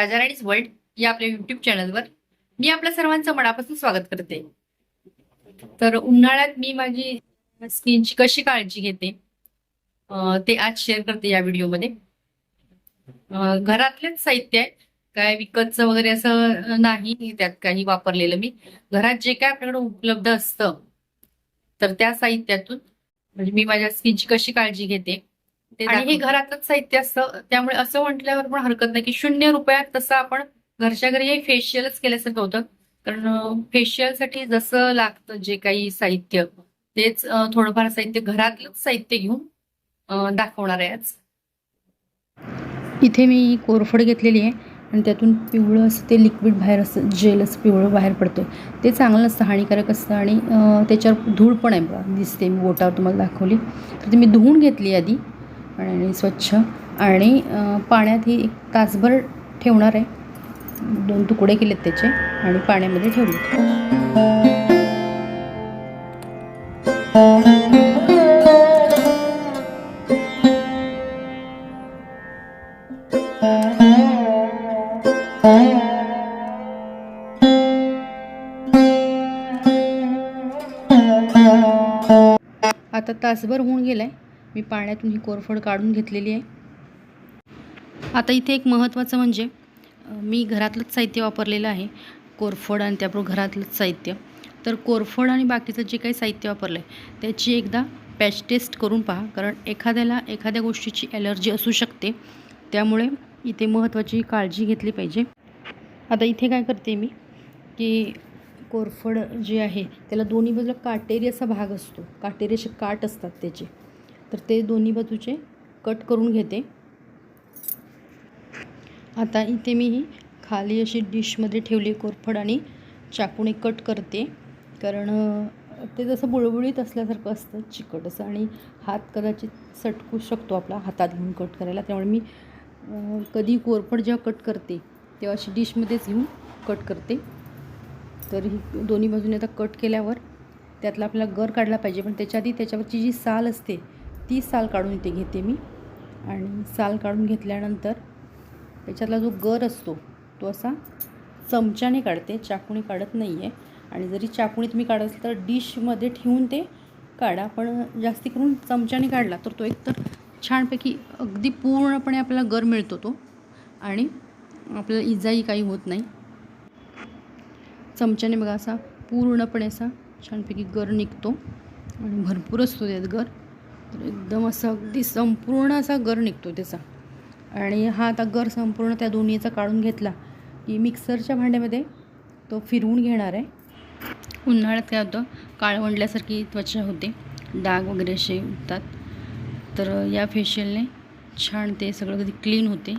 राजाराणीज world या आपल्या YouTube चॅनलवर मी आपल्या सर्वांचं मनापासून स्वागत करते. तर उन्हाळ्यात मी माझी स्किनची कशी काळजी घेते ते आज शेअर करते या व्हिडिओमध्ये घरातलेच साहित्य आहे. काय विकतचं वगैरे असं नाही त्यात काही वापरलेलं मी. घरात जे काय आपल्याकडे उपलब्ध असतं तर त्या साहित्यातून म्हणजे मी माझ्या स्किनची कशी काळजी घेते आणि हे घरातच साहित्य असतं त्यामुळे असं म्हटल्यावर पण हरकत नाही की शून्य रुपयात तसं आपण घरच्या घरी हे फेशियलच केल्यासारखं होतं. कारण फेशियलसाठी जसं लागतं जे काही साहित्य तेच थोडंफार साहित्य घरातलंच साहित्य घेऊन दाखवणार आहे आज. इथे मी कोरफड घेतलेली आहे आणि त्यातून पिवळं असं ते लिक्विड बाहेर असं जेल असं पिवळं बाहेर पडतं ते चांगलं नसतं हानिकारक असतं आणि त्याच्यावर धूळ पण आहे बघा दिसते मी बोटावर तुम्हाला दाखवली. तर ती मी धुवून घेतली आधी. आणि स्वच्छ. आणि पाण्यात ही एक तासभर ठेवणार आहे. दोन तुकडे केलेत त्याचे आणि पाण्यामध्ये ठेवले. आता तासभर होऊन गेलं आहे मी पाण्यातून ही कोरफड काढून घेतलेली आहे. आता इथे एक महत्त्वाचं म्हणजे मी घरातलंच साहित्य वापरलेलं आहे कोरफड आणि त्याबरोबर घरातलंच साहित्य. तर कोरफड आणि बाकीचं जे काही साहित्य वापरलं आहे त्याची एकदा पॅच टेस्ट करून पहा कारण एखाद्याला एखाद्या गोष्टीची ॲलर्जी असू शकते. त्यामुळे इथे महत्त्वाची काळजी घेतली पाहिजे. आता इथे काय करते मी की कोरफड जे आहे त्याला दोन्ही बाजूला काटेरी असा भाग असतो. काटेरी असे काट असतात त्याचे. तर ते दोन्ही बाजूचे कट करून घेते. आता इथे मी ही खाली अशी डिशमध्ये ठेवली कोरफड आणि चाकूने कट करते. कारण ते जसं बुळबुळीत असल्यासारखं असतं चिकट असं आणि हात कदाचित सटकू शकतो आपला हातात घेऊन कट करायला. त्यामुळे मी कधी कोरफड जेव्हा कट करते तेव्हा अशी डिशमध्येच घेऊन कट करते. तर ही दोन्ही बाजूने आता कट केल्यावर त्यातला आपल्याला गर काढला पाहिजे. पण त्याच्या आधी त्याच्यावरची जी साल असते ती साल काढून इथे घेते मी. आणि साल काढून घेतल्यानंतर त्याच्यातला जो गर असतो तो असा चमच्याने काढते चाकूने काढत नाही आहे आणि जरी चाकूने तुम्ही काढत असेल तर डिशमध्ये ठेवून ते काढा. पण जास्ती करून चमच्याने काढला तर तो एकतर छानपैकी अगदी पूर्णपणे आपल्याला गर मिळतो तो. आणि आपल्याला इजाही काही होत नाही. चमच्याने बघा असा पूर्णपणे असा छानपैकी गर निघतो. आणि भरपूर असतो त्यात गर. तर एकदम असं अगदी संपूर्ण असा गर निघतो त्याचा. आणि हा आता गर संपूर्ण त्या दोन्हीचा काढून घेतला की मिक्सरच्या भांड्यामध्ये तो फिरवून घेणार आहे. उन्हाळ्यात काय होतं काळवंडल्यासारखी त्वचा होते डाग वगैरे असे उठतात तर या फेशियलने छान ते सगळं कधी क्लीन होते.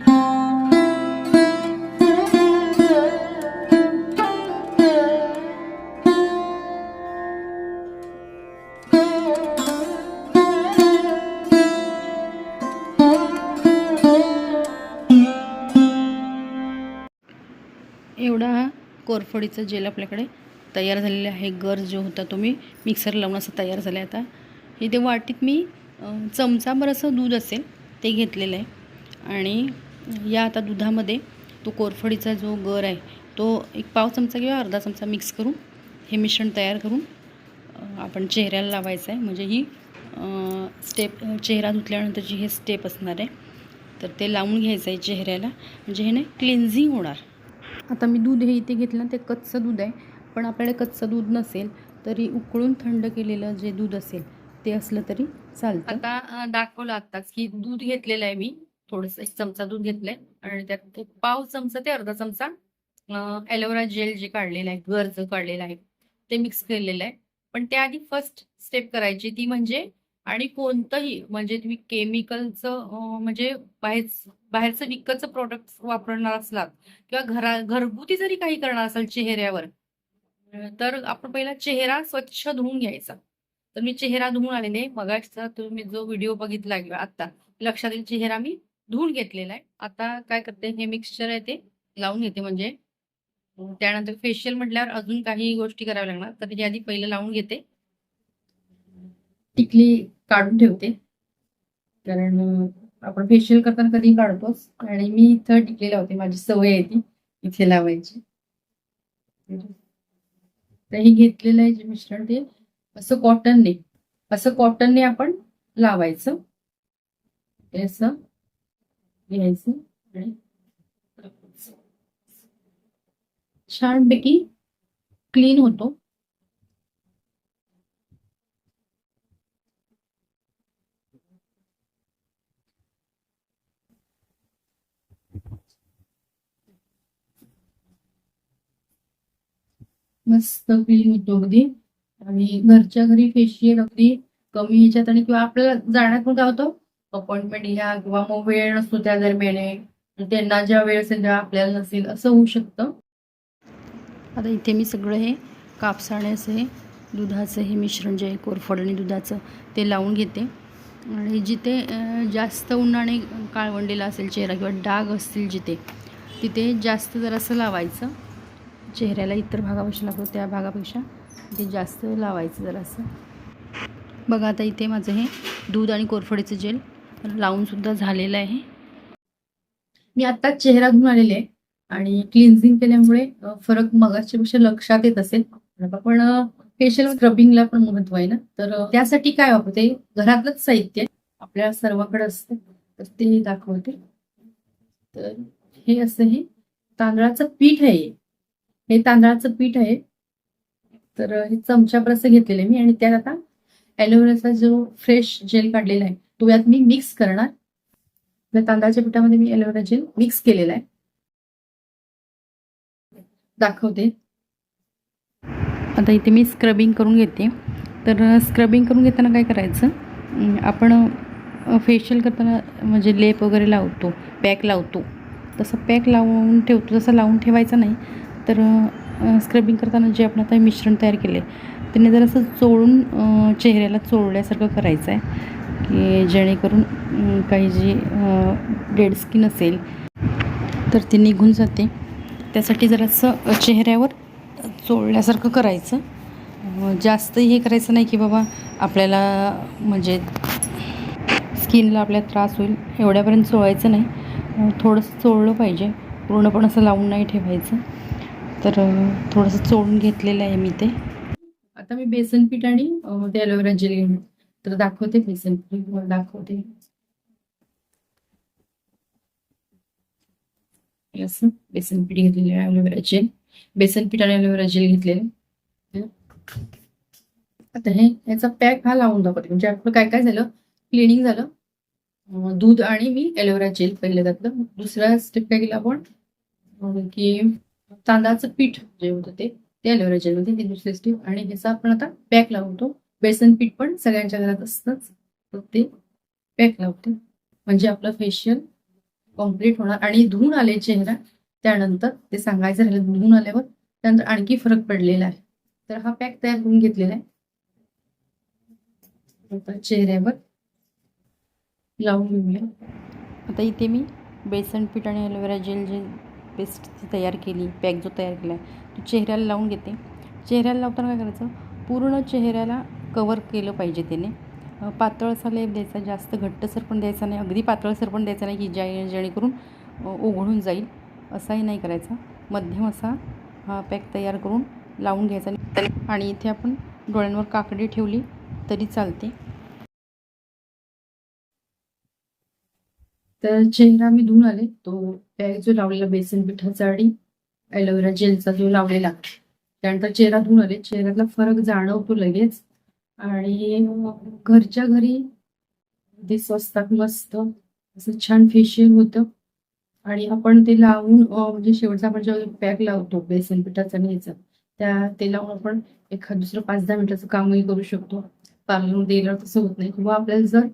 एवढा हा कोरफडीचा जेल आपल्याकडे तयार झालेला आहे. गर जो होता तो मी मिक्सर लावून असं तयार झाला आहे आता. इथे वाटीत मी चमचाभर असं दूध असेल ते घेतलेलं आहे. आणि या आता दुधामध्ये तो कोरफडीचा जो गर आहे तो एक पाव चमचा किंवा अर्धा चमचा मिक्स करून हे मिश्रण तयार करून आपण चेहऱ्याला लावायचं आहे. म्हणजे ही स्टेप चेहरा धुतल्यानंतरची हे स्टेप असणार आहे. तर ते लावून घ्यायचं आहे चेहऱ्याला. म्हणजे हे ना क्लिन्झिंग होणार. आता मी दूध हे इथे घेतलं ते कच्चं दूध आहे. पण आपल्याकडे कच्चं दूध नसेल तरी उकळून थंड केलेलं जे दूध असेल ते असलं तरी चालतं. आता दाखवलं आताच की दूध घेतलेलं आहे मी. थोडस एक चमचा दूध घेतलंय. आणि त्यात पाव चमचा ते अर्धा चमचा ॲलोवेरा जेल जे काढलेलं आहे गरज काढलेलं आहे ते मिक्स केलेलं आहे. पण त्याआधी फर्स्ट स्टेप करायची ती म्हणजे आणि कोणतंही म्हणजे तुम्ही केमिकलचं म्हणजे बाहेर बाहेरचं विकतचं प्रोडक्ट वापरणार असलात किंवा घरा घरगुती जरी काही करणार असाल चेहऱ्यावर तर आपण पहिला चेहरा स्वच्छ धुवून घ्यायचा. तर मी चेहरा धुवून आलेले मगाचा तुम्ही जो व्हिडिओ बघितला किंवा आता लक्षात येईल चेहरा मी धुवून घेतलेला आहे. आता काय करते हे मिक्सचर आहे ते लावून घेते. म्हणजे त्यानंतर फेशियल म्हटल्यावर अजून काही गोष्टी कराव्या लागणार. तर त्याची आधी पहिलं लावून घेते. टिकली काढून ठेवते. कारण आपण फेशियल करताना कधी काढतोच. आणि मी इथं टिकली लावते माझी सवय आहे ती इथे लावायची. तर हे घेतलेलं आहे जे मिश्रण ते. असं कॉटनने असं कॉटनने आपण लावायचं. असं घ्यायचं आणि छानपैकी क्लीन होतो. मस्त क्लीन होतो अगदी. आणि घरच्या घरी फेशियल अगदी कमी याच्यात आणि किंवा आपल्याला जाण्यात पण काय होतं? अपॉइंटमेंट घ्या किंवा मग वेळ नसतो त्या दरम्यान. त्यांना ज्या वेळ असेल तेव्हा आपल्याला नसेल असं होऊ शकतं. आता इथे मी सगळं हे कापसाण्याचं हे दुधाचं हे मिश्रण जे आहे कोरफड आणि दुधाचं ते लावून घेते. आणि जिथे जास्त उन्हाने काळवंडलेला असेल चेहरा किंवा डाग असतील जिथे तिथे जास्त जरासं लावायचं. चेहऱ्याला इतर भागापेक्षा लागतो त्या भागापेक्षा ते जास्त लावायचं जरासं. बघा आता इथे माझं हे दूध आणि कोरफडीचं जेल लावूनसुद्धा झालेलं आहे. मी आत्ताच चेहरा धुवून आलेले आहे आणि क्लिन्झिंग केल्यामुळे फरक मगाच्यापेक्षा लक्षात येत असेल. पण फेशियल स्क्रबिंगला पण महत्त्व आहे ना? तर त्यासाठी काय वापरते? घरातलंच साहित्य आहे. आपल्या सर्वाकडे असतं. तर ते दाखवते. तर हे असं हे तांदळाचं पीठ आहे. हे तांदळाचं पीठ आहे. तर हे चमच्याभर असं मी आणि त्यात आता ॲलोवेराचा जो फ्रेश जेल काढलेला आहे तो यात मी मिक्स करणार. त्या तांदळाच्या पिठामध्ये मी एलोवेरा जेल मिक्स केलेला आहे. दाखवते. आता इथे मी स्क्रबिंग करून घेते. तर स्क्रबिंग करून घेताना काय करायचं? आपण फेशियल करताना म्हणजे लेप वगैरे लावतो पॅक लावतो. तसं पॅक लावून ठेवतो. तसं लावून ठेवायचं नाही. तर स्क्रबिंग करताना जे आपण आता मिश्रण तयार केले त्याने जरासं चोळून चेहऱ्याला चोळल्यासारखं करायचं आहे की जेणेकरून काही जी डेड स्किन असेल तर ती निघून जाते. त्यासाठी जरासं चेहऱ्यावर चोळल्यासारखं करायचं. जास्त हे करायचं नाही की बाबा आपल्याला म्हणजे स्किनला आपल्या त्रास होईल एवढ्यापर्यंत चोळायचं नाही. थोडंसं चोळलं पाहिजे पूर्णपण असं लावून नाही ठेवायचं. तर थोडंसं चोळून घेतलेलं आहे मी ते. आता मी बेसन पीठ आणि ते ॲलोवेरा जेल तर दाखवते बेसन पीठ दाखवते. असं बेसन पीठ घेतलेलं आहे ॲलोवेरा जेल बेसन पीठ आणि ॲलोवेरा जेल घेतलेलं आहे. आता हे याचा पॅक हा लावून दाखवते. म्हणजे आपलं काय काय झालं? क्लिनिंग झालं. दूध आणि मी ॲलोवेरा जेल पहिलं घातलं दुसरा स्टेप काय केला आपण? की तांदळाचं पीठ जे होतं ते ते ॲलोवेरा जेलमध्ये ते दुसरे स्टेप आणि ह्याचा आपण आता पॅक लावतो. बेसन पीठ पण सगळ्यांच्या घरात असतंच तर ते पॅक लावते. म्हणजे आपलं फेशियल कॉम्प्लीट होणार. आणि धुवून आले चेहरा त्यानंतर ते सांगायचं राहिलं धुवून आल्यावर त्यानंतर आणखी फरक पडलेला आहे. तर हा पॅक तयार करून घेतलेला आहे. चेहऱ्यावर लावून घेऊया. आता इथे मी बेसन पीठ आणि ॲलोवेरा जेल जे पेस्ट तयार केली पॅक जो तयार केला आहे तो चेहऱ्याला लावून घेते. चेहऱ्याला लावताना काय करायचं? पूर्ण चेहऱ्याला कवर केलं पाहिजे त्याने. पातळसा पातळ असा लेप द्यायचा जास्त घट्टसर पण द्यायचा नाही अगदी पातळसर पण द्यायचा नाही की ज्या जेणेकरून ओघळून जाईल. असाही नाही करायचा. मध्यम असा हा पॅक तयार करून लावून घ्यायचा. आणि इथे आपण डोळ्यांवर काकडी ठेवली तरी चालते. तर चेहरा मी धुवून आले. तो पॅक जो लावलेला बेसन पिठाचा आणि ॲलोवेरा जेलचा जो लावलेला त्यानंतर चेहरा धुवून आले. चेहऱ्यातला फरक जाणवतो लगेच. आणि घरच्या घरी ते स्वस्तात मस्त असं छान फेशियल होतं. आणि आपण ते लावून म्हणजे शेवटचा आपण जेव्हा पॅक लावतो बेसन पिठाचा आणि ह्याचा त्या ते लावून आपण एखाद दुसरं पाच दहा मिनिटाचं कामही करू शकतो. पार्लरमध्ये गेल्यावर तसं होत नाही. किंवा आपल्याला जर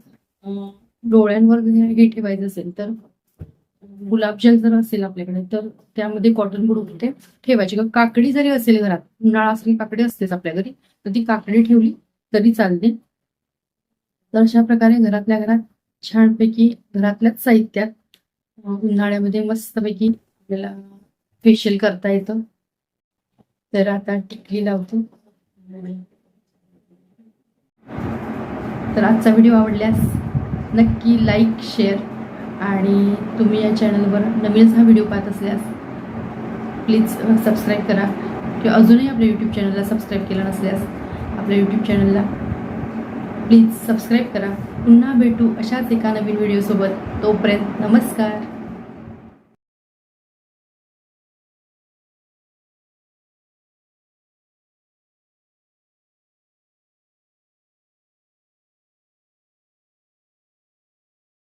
डोळ्यांवर हे ठेवायचं असेल तर गुलाबजल जर असेल आपल्याकडे तर त्यामध्ये कॉटन बुड ते ठेवायची. किंवा काकडी जरी असेल घरात उन्हाळा असेल काकडी असतेच आपल्या घरी तर ती काकडी ठेवली तरी चालते. तर अशा प्रकारे घरातल्या घरात छानपैकी घरातल्याच साहित्यात उन्हाळ्यामध्ये मस्तपैकी आपल्याला फेशियल करता येतं. तर आता टिकली लावतो. तर आजचा व्हिडिओ आवडल्यास नक्की लाईक शेअर आणि तुम्ही या चॅनलवर नवीनच हा व्हिडिओ पाहत असल्यास प्लीज सबस्क्राईब करा. किंवा अजूनही आपल्या यूट्यूब चॅनलला सबस्क्राईब केलं नसल्यास आपल्या यूट्यूब चॅनलला प्लीज सबस्क्राईब करा. पुन्हा भेटू अशाच एका नवीन व्हिडिओसोबत तोपर्यंत नमस्कार.